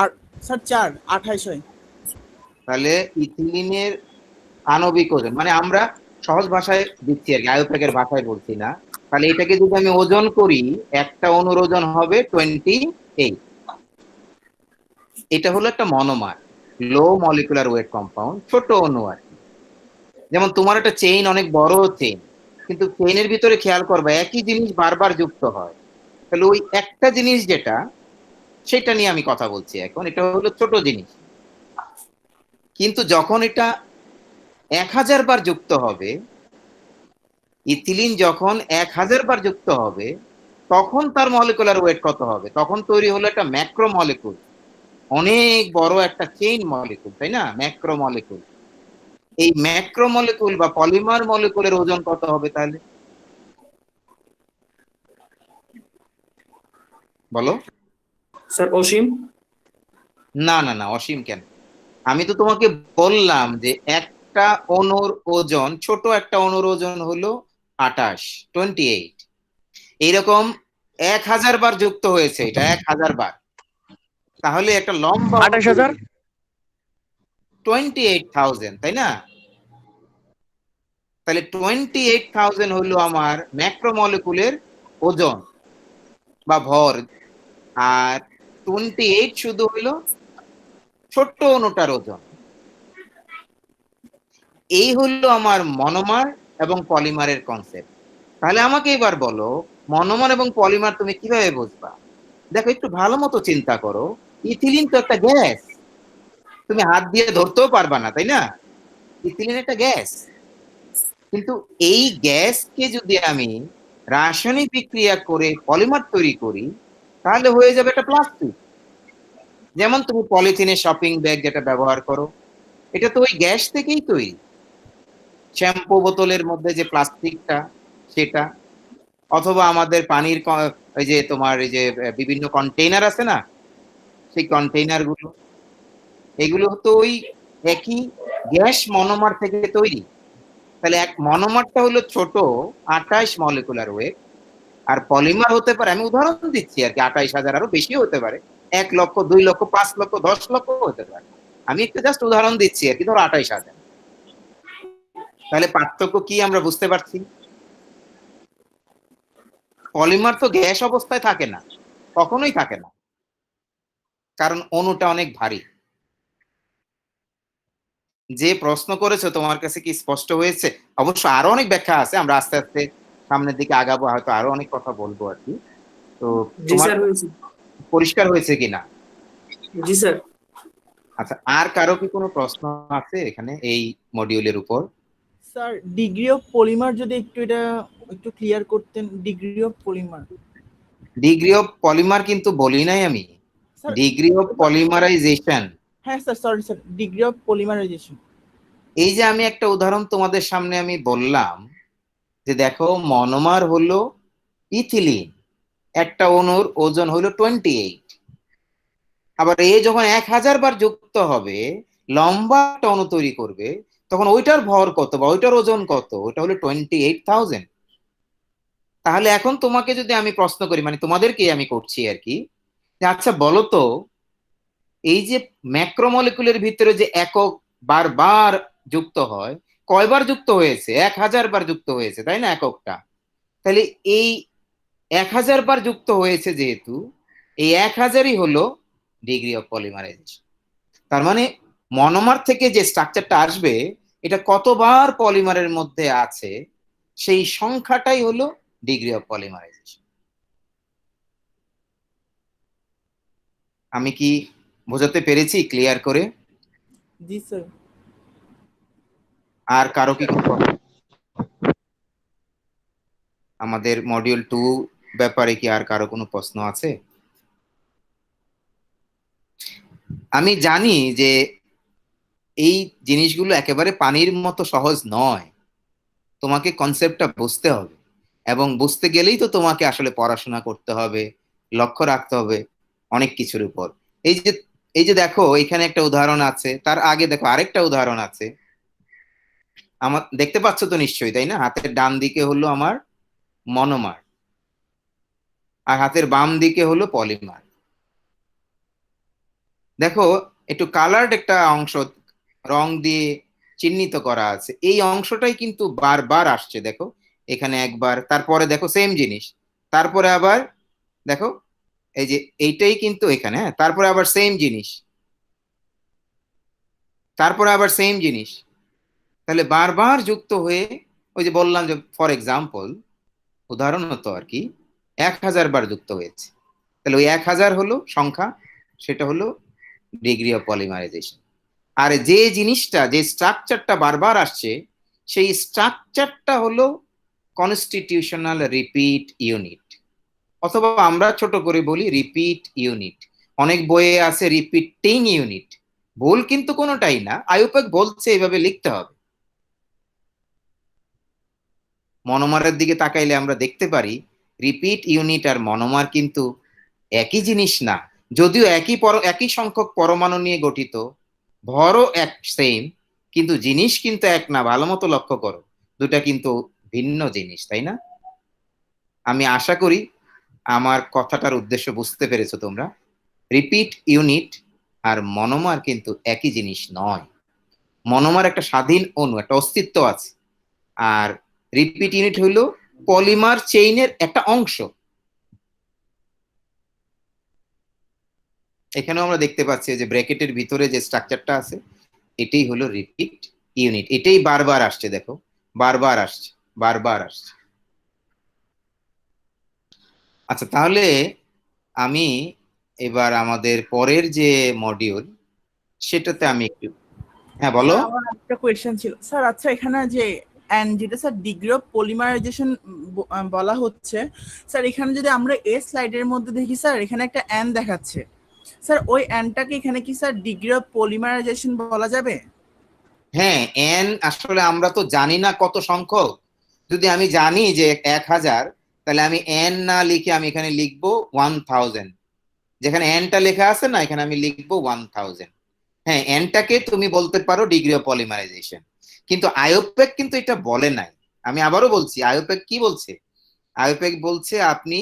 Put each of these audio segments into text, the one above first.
আর তাহলে ইথিলিনের আণবিক ওজন মানে আমরা সহজ ভাষায় দিচ্ছি আর কি ভাষায় বলছি না। তাহলে এটাকে যদি আমি ওজন করি, একটা অনুর ওজন হবে টোয়েন্টি এটা হলো একটা monomer low molecular weight compound ছোট অণু আর কি। যেমন তোমার একটা চেইন অনেক বড় চেইন কিন্তু চেইনের ভিতরে খেয়াল করবা, একই জিনিস বারবার যুক্ত হয়। তাহলে ওই একটা জিনিস যেটা সেটা নিয়ে আমি কথা বলছি এখন, এটা হলো ছোট জিনিস। কিন্তু যখন এটা এক হাজার বার যুক্ত হবে, ইথিলিন যখন এক হাজার বার যুক্ত হবে, তখন তার মলিকুলার ওয়েট কত হবে? তখন তৈরি হলো একটা ম্যাক্রো মলিকুল অনেক বড় একটা চেইন মলিকুল তাই না? ম্যাক্রো মলিকুল এই ম্যাক্রো মলিকুল বা পলিমার মলিকুলের ওজন কত হবে তাহলে? বলো। স্যার অসীম? না না না অসীম কেন? আমি তো তোমাকে বললাম যে একটা অনুর ওজন ছোট একটা অনুর ওজন হলো আটাশ টোয়েন্টি এইট এইরকম এক হাজার বার যুক্ত হয়েছে এটা এক হাজার বার। তাহলে একটা লম্বা আঠাশ হাজার? টোয়েন্টি এইট থাউজেন্ড তাই না? তাহলে টোয়েন্টি এইট থাউজেন্ড হলো আমার ম্যাক্রোমলিকুলের ওজন বা ভর আর টোয়েন্টি এইট শুধু হইল ছোট্ট অণুটার ওজন। এই হলো আমার মনোমার এবং পলিমারের কনসেপ্ট তাহলে আমাকে এবার বলো মনোমার এবং পলিমার তুমি কীভাবে বুঝবা? দেখো, একটু ভালো মতো চিন্তা করো। ইথিলিন তো একটা গ্যাস। তুমি হাত দিয়ে ধরতেও পারবা না, তাই না? ইথিলিন একটা গ্যাস। কিন্তু এই গ্যাসকে যদি আমি রাসায়নিক বিক্রিয়া করে পলিমার তৈরি করি তাহলে হয়ে যাবে একটা প্লাস্টিক যেমন তুমি পলিথিনের শপিং ব্যাগ যেটা ব্যবহার করো, এটা তো ওই গ্যাস থেকেই তৈরি। শ্যাম্পু বোতলের মধ্যে যে প্লাস্টিকটা সেটা, অথবা আমাদের পানির ওই যে তোমার এই যে বিভিন্ন কন্টেইনার আছে না, সেই কন্টেইনারগুলো এগুলো তো ওই একই গ্যাস মনোমার থেকে তৈরি। তাহলে এক মনোমারটা হলো ছোট আঠাইশ মলিকুলার ওয়েট আর পলিমার হতে পারে, আমি উদাহরণ দিচ্ছি আর কি, আঠাইশ হাজার আরও বেশি হতে পারে, এক লক্ষ, দুই লক্ষ, পাঁচ লক্ষ, দশ লক্ষ হতে পারে। আমি একটু জাস্ট উদাহরণ দিচ্ছি আর কি, ধরো আঠাইশ হাজার। তাহলে পার্থক্য কি আমরা বুঝতে পারছি? পলিমার তো গ্যাস অবস্থায় থাকে না, কখনোই থাকে না, কারণ অণুটা অনেক ভারী। যে প্রশ্ন করেছ তোমার কাছে কি স্পষ্ট হয়েছে? অবশ্য আরও অনেক ব্যাখ্যা আছে, আমরা আস্তে আস্তে সামনের দিকে আগাবো হয়তো আরও অনেক কথা বলব আর কি। তো জি তোমার স্যার হয়েছে। পরিষ্কার হয়েছে কিনা? জি স্যার। আচ্ছা আর কারও কি কোনো প্রশ্ন আছে এখানে এই মডিউলের উপর? স্যার ডিগ্রি অফ পলিমার যদি একটু এটা একটু ক্লিয়ার করতেন degree of polymer degree of polymer কিন্তু বলি নাই আমি। ডিগ্রি অফ পলিমারাইজেশন হ্যাঁ sir sorry sir degree of polymerization এই যে আমি একটা উদাহরণ তোমাদের সামনে আমি বললাম যে দেখো মনোমার হলো ইথিলিন, একটা অণুর ওজন হলো টোয়েন্টি এইট আবার এ যখন এক হাজার বার যুক্ত হবে, লম্বা একটা অণু তৈরি করবে, তখন ওইটার ভর কত বা ওইটার ওজন কত? ওইটা হলো টোয়েন্টি এইট থাউজেন্ড তাহলে এখন তোমাকে যদি আমি প্রশ্ন করি মানে তোমাদেরকে আমি করছি আর কি আচ্ছা বলো তো, এই যে ম্যাক্রোমলিকুলের ভিতরে যে একক বারবার যুক্ত হয় কয়বার যুক্ত হয়েছে? এক হাজার বার যুক্ত হয়েছে, তাই না এককটা? তাহলে এই এক হাজার বার যুক্ত হয়েছে যেহেতু, এই এক হাজারই হলো ডিগ্রি অফ পলিমারাইজেশন তার মানে মনোমার থেকে যে স্ট্রাকচারটা আসবে, এটা কতবার পলিমারের মধ্যে আছে, সেই সংখ্যাটাই হলো ডিগ্রি অফ পলিমারাইজেশন আমি কি বোঝাতে পেরেছি? ক্লিয়ার করে? জি স্যার আর কারও কি আমাদের মডিউল টু ব্যাপারে কি আর কারও কোনো প্রশ্ন আছে? আমি জানি যে এই জিনিসগুলো একেবারে পানির মতো সহজ নয়। তোমাকে কনসেপ্টটা বুঝতে হবে এবং বুঝতে গেলেই তো তোমাকে আসলে পড়াশোনা করতে হবে, লক্ষ্য রাখতে হবে অনেক কিছুর উপর। এই যে এই যে দেখো, এখানে একটা উদাহরণ আছে, তার আগে দেখো আরেকটা উদাহরণ আছে। আমার, দেখতে পাচ্ছ তো নিশ্চয়ই, তাই না? হাতের ডান দিকে হলো আমার মনোমার আর হাতের বাম দিকে হলো পলিমার দেখো, একটু কালার্ড একটা অংশ, রং দিয়ে চিহ্নিত করা আছে। এই অংশটাই কিন্তু বারবার আসছে, দেখো। এখানে একবার, তারপরে দেখো সেম জিনিস। তারপরে আবার, দেখো, এই যে এইটাই কিন্তু এখানে হ্যাঁ? তারপরে আবার সেম জিনিস। তারপরে আবার সেম জিনিস। তাহলে বারবার যুক্ত হয়ে, ওই যে বললাম যে ফর এক্সাম্পল উদাহরণত আর কি, এক হাজার বার যুক্ত হয়েছে। তাহলে ওই এক হাজার হলো সংখ্যা, সেটা হলো ডিগ্রি অফ পলিমারাইজেশন আর যে জিনিসটা, যে স্ট্রাকচারটা বারবার আসছে, সেই স্ট্রাকচারটা হলো কনস্টিটিউশনাল রিপিট ইউনিট অথবা আমরা ছোট করে বলি রিপিট ইউনিট অনেক বইয়ে আছে রিপিটিং ইউনিট ভুল কিন্তু কোনোটাই না। আয়ুপেক বলছে এইভাবে লিখতে হবে। মনোমারের দিকে তাকাইলে আমরা দেখতে পারি রিপিট ইউনিট আর মনোমার কিন্তু একই জিনিস না। যদিও একই পর, একই সংখ্যক পরমাণু নিয়ে গঠিত, ভরও এক সেম কিন্তু জিনিস কিন্তু এক না, ভালো মতো লক্ষ্য করো। দুটা কিন্তু ভিন্ন জিনিস, তাই না? আমি আশা করি আমার কথাটার উদ্দেশ্য বুঝতে পেরেছ তোমরা। রিপিট ইউনিট আর মনোমার কিন্তু একই জিনিস নয়। মনোমার একটা স্বাধীন অণু, একটা অস্তিত্ব আছে। আর রিপিট ইউনিট হলো পলিমার চেইনের একটা অংশ। এখানেও আমরা দেখতে পাচ্ছি যে ব্র্যাকেটের ভিতরে যে স্ট্রাকচারটা আছে, এটাই হলো রিপিট ইউনিট এটাই বারবার আসছে, দেখো। বারবার আসছে বারবার আসছে। আচ্ছা তাহলে আমি এবার আমাদের পরের যে মডিউল সেটাতে আমি একটু হ্যাঁ বলো। আমার একটা কোয়েশ্চেন ছিল। স্যার আচ্ছা এখানে যে অ্যান্ড যেটা স্যার ডিগ্রি অফ পলিমারাইজেশন বলা হচ্ছে স্যার এখানে যদি আমরা এ স্লাইডের মধ্যে দেখি স্যার এখানে একটা অ্যান দেখাচ্ছে। স্যার ওই অ্যানটাকে এখানে কি স্যার ডিগ্রি অফ পলিমারাইজেশন বলা যাবে? হ্যাঁ এন আসলে আমরা তো জানি না কত সংখ্যক। যদি আমি জানি যে এক হাজার, তাহলে আমি এন না লিখে আমি এখানে লিখব ওয়ান থাউজেন্ড যেখানে এনটা লেখা আছে না, এখানে আমি লিখব ওয়ান থাউজেন্ড হ্যাঁ এনটাকে তুমি বলতে পারো ডিগ্রি অফ পলিমারাইজেশন কিন্তু আয়োপেক কিন্তু এটা বলে নাই। আমি আবারও বলছি আয়োপেক কি বলছে? আয়োপেক বলছে আপনি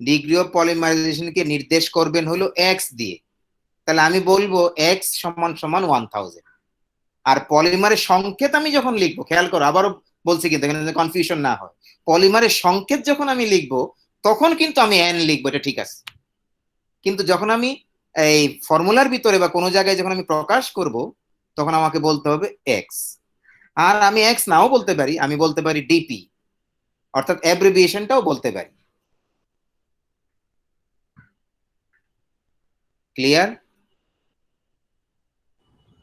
ডিগ্রি অফ পলিমারাইজেশনকে নির্দেশ করবেন হলো এক্স দিয়ে। তাহলে আমি বলব এক্স সমান সমান ওয়ান থাউজেন্ড আর পলিমারের সংকেত আমি যখন লিখব, খেয়াল করো, আবারও বলছি কিন্তু এখানে কনফিউশন না হয়। পলিমারের সংকেত যখন আমি লিখব, তখন কিন্তু আমি এন লিখব, এটা ঠিক আছে। কিন্তু যখন আমি এই ফর্মুলার ভিতরে বা কোনো জায়গায় যখন আমি প্রকাশ করব, তখন আমাকে বলতে হবে এক্স আর আমি এক্স নাও বলতে পারি, আমি বলতে পারি ডিপি অর্থাৎ অ্যাব্রিভিয়েশনটাও বলতে পারি। Clear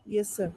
yes sir